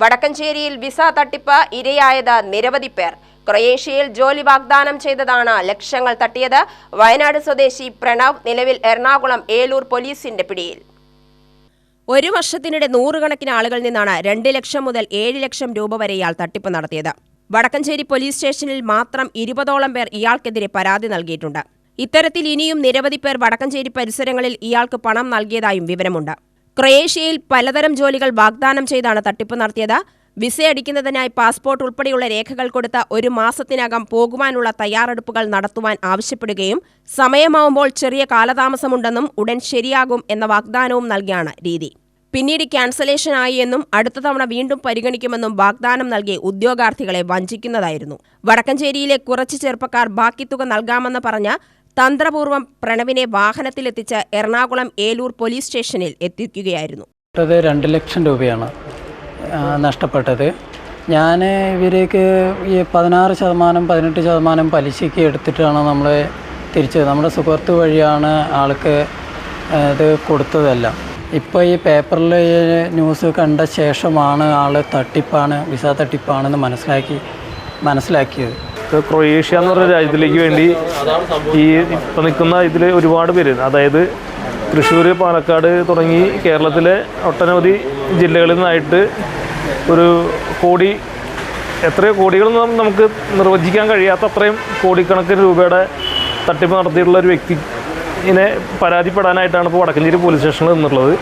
വടക്കഞ്ചേരിയിൽ visa തട്ടിപ്പ് ഇരയായത് നിരവധി പേർ. ക്രൊയേഷ്യയിൽ ജോലി വാഗ്ദാനം ചെയ്തതാണ് ലക്ഷങ്ങൾ തട്ടിയത്. വയനാട് സ്വദേശി പ്രണവ് നിലവിൽ എറണാകുളം ഏലൂർ പോലീസിന്റെ പിടിയിൽ. ഒരു വർഷത്തിനിടെ നൂറുകണക്കിന് ആളുകളിൽ നിന്നാണ് രണ്ട് ലക്ഷം മുതൽ ഏഴ് ലക്ഷം രൂപ വരെ ഇയാൾ തട്ടിപ്പ് നടത്തിയത്. വടക്കഞ്ചേരി പോലീസ് സ്റ്റേഷനിൽ മാത്രം ഇരുപതോളം പേർ ഇയാൾക്കെതിരെ പരാതി നൽകിയിട്ടുണ്ട്. ഇത്തരത്തിൽ ഇനിയും നിരവധി പേർ വടക്കഞ്ചേരി പരിസരങ്ങളിൽ ഇയാൾക്ക് പണം നൽകിയതായും വിവരമുണ്ട്. ക്രൊയേഷ്യയിൽ പലതരം ജോലികൾ വാഗ്ദാനം ചെയ്താണ് തട്ടിപ്പ് നടത്തിയത്. വിസ അടിക്കുന്നതിനായി പാസ്പോർട്ട് ഉൾപ്പെടെയുള്ള രേഖകൾ കൊടുത്ത ഒരു മാസത്തിനകം പോകുവാനുള്ള തയ്യാറെടുപ്പുകൾ നടത്തുവാൻ ആവശ്യപ്പെടുകയും സമയമാവുമ്പോൾ ചെറിയ കാലതാമസമുണ്ടെന്നും ഉടൻ ശരിയാകും എന്ന വാഗ്ദാനവും നൽകിയാണ് രീതി. പിന്നീട് ക്യാൻസലേഷൻ ആയി എന്നും അടുത്ത തവണ വീണ്ടും പരിഗണിക്കുമെന്നും വാഗ്ദാനം നൽകി ഉദ്യോഗാർത്ഥികളെ വഞ്ചിക്കുന്നതായിരുന്നു. വടക്കഞ്ചേരിയിലെ കുറച്ച് ചെറുപ്പക്കാർ ബാക്കി തുക നൽകാമെന്ന് പറഞ്ഞ തന്ത്രപൂർവം പ്രണവിനെ വാഹനത്തിലെത്തിച്ച് എറണാകുളം ഏലൂർ പോലീസ് സ്റ്റേഷനിൽ എത്തിക്കുകയായിരുന്നു. രണ്ട് ലക്ഷം രൂപയാണ് നഷ്ടപ്പെട്ടത്. ഞാൻ ഇവരേക്ക് ഈ പതിനാറ് ശതമാനം പതിനെട്ട് ശതമാനം പലിശയ്ക്ക് എടുത്തിട്ടാണ് നമ്മൾ തിരിച്ചത്. നമ്മുടെ സുഹൃത്ത് വഴിയാണ് ആൾക്ക് ഇത് കൊടുത്തതെല്ലാം. ഇപ്പോൾ ഈ പേപ്പറിൽ ന്യൂസ് കണ്ട ശേഷമാണ് ആൾ തട്ടിപ്പാണ് വിസ തട്ടിപ്പാണെന്ന് മനസ്സിലാക്കി മനസ്സിലാക്കിയത്. ക്രൊയേഷ്യ എന്ന് പറഞ്ഞ രാജ്യത്തിലേക്ക് വേണ്ടി ഈ ഇപ്പം നിൽക്കുന്ന ഇതിൽ ഒരുപാട് പേര് അതായത് തൃശ്ശൂർ പാലക്കാട് തുടങ്ങി കേരളത്തിലെ ഒട്ടനവധി ജില്ലകളിൽ നിന്നായിട്ട് ഒരു കോടി എത്രയോ കോടികളൊന്നും നമുക്ക് നിർവചിക്കാൻ കഴിയാത്ത അത്രയും കോടിക്കണക്കിന് രൂപയുടെ തട്ടിപ്പ് നടത്തിയിട്ടുള്ള ഒരു വ്യക്തി ഇതിനെ പരാതിപ്പെടാനായിട്ടാണ് ഇപ്പോൾ വടക്കഞ്ചേരി പോലീസ് സ്റ്റേഷനിൽ നിന്നുള്ളത്.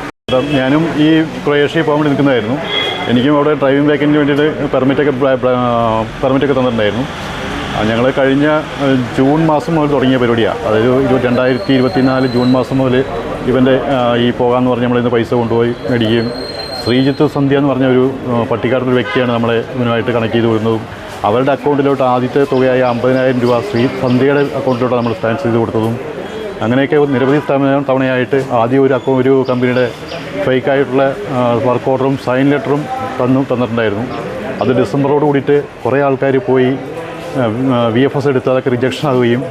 ഞാനും ഈ ക്രൊയേഷ്യയിൽ പോകാൻ വേണ്ടി നിൽക്കുന്നതായിരുന്നു. എനിക്കും അവിടെ ഡ്രൈവിംഗ് വേക്കന്റിന് വേണ്ടിയിട്ട് പെർമിറ്റൊക്കെ പെർമിറ്റൊക്കെ തന്നിട്ടുണ്ടായിരുന്നു. ഞങ്ങൾ കഴിഞ്ഞ ജൂൺ മാസം മുതൽ തുടങ്ങിയ പരിപാടിയാണ് അതായത് രണ്ടായിരത്തി ഇരുപത്തിനാല് ജൂൺ മാസം മുതൽ ഇവന്റെ ഈ പോകാമെന്ന് പറഞ്ഞ് നമ്മളിന്ന് പൈസ കൊണ്ടുപോയി മേടിക്കുകയും ശ്രീജിത്ത് സന്ധ്യ എന്ന് പറഞ്ഞ ഒരു പട്ടിക്കാട്ടൊരു വ്യക്തിയാണ് നമ്മളെ ഇവനുമായിട്ട് കണക്ട് ചെയ്ത് വരുന്നതും അവരുടെ അക്കൗണ്ടിലോട്ട് ആദ്യത്തെ തുകയായ അമ്പതിനായിരം രൂപ ശ്രീ സന്ധ്യയുടെ അക്കൗണ്ടിലോട്ട് നമ്മൾ ട്രാൻസ്ഫർ ചെയ്ത് കൊടുത്തതും. അങ്ങനെയൊക്കെ നിരവധി തവണ തവണയായിട്ട് ആദ്യം ഒരു അക്കൗണ്ട് ഒരു കമ്പനിയുടെ ഫേക്കായിട്ടുള്ള വർക്ക് ഓർഡറും സൈൻ ലെറ്ററും തന്നു തന്നിട്ടുണ്ടായിരുന്നു. അത് ഡിസംബറോട് കൂടിയിട്ട് കുറേ ആൾക്കാർ പോയി വി എഫ് എസ് എടുത്ത് അതൊക്കെ റിജക്ഷൻ ആവുകയും.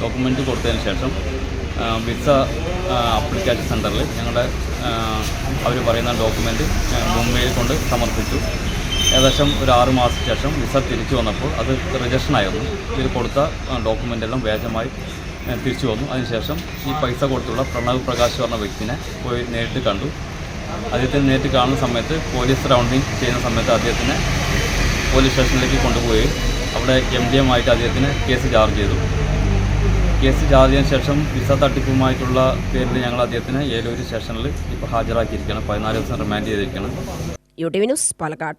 ഡോക്യുമെന്റ് കൊടുത്തതിന് ശേഷം വിസ അപ്ലിക്കേഷൻ സെന്ററിൽ ഞങ്ങളുടെ അവർ പറയുന്ന ഡോക്യുമെന്റ് മുംബൈയിൽ കൊണ്ട് സമർപ്പിച്ചു. ഏകദേശം ഒരു ആറ് മാസത്തിന് ശേഷം വിസ തിരിച്ചു വന്നപ്പോൾ അത് റിജക്ഷൻ ആയിരുന്നു. ഇതിൽ കൊടുത്ത ഡോക്യുമെന്റ് എല്ലാം വ്യാജമായി തിരിച്ചു വന്നു. അതിനുശേഷം ഈ പൈസ കൊടുത്തുള്ള പ്രണവ് പ്രകാശ് പറഞ്ഞ വ്യക്തിനെ പോയി നേരിട്ട് കണ്ടു. അദ്ദേഹത്തിന് നേരിട്ട് കാണുന്ന സമയത്ത് പോലീസ് റൗണ്ടിങ് ചെയ്യുന്ന സമയത്ത് അദ്ദേഹത്തിനെ പോലീസ് സ്റ്റേഷനിലേക്ക് കൊണ്ടുപോയി അവിടെ എം ഡി എം ആയിട്ട് അദ്ദേഹത്തിന് കേസ് ചാർജ് ചെയ്തു. കേസ് ചാർജ് ചെയ്തതിനു ശേഷം വിസ തട്ടിപ്പുമായിട്ടുള്ള പേരിൽ ഞങ്ങൾ അദ്ദേഹത്തിന് ഏലൂർ സ്റ്റേഷനിൽ ഇപ്പോൾ ഹാജരാക്കിയിരിക്കുകയാണ്. പതിനാല് ദിവസം റിമാൻഡ് ചെയ്തിരിക്കുകയാണ്. U T V news Palakkad.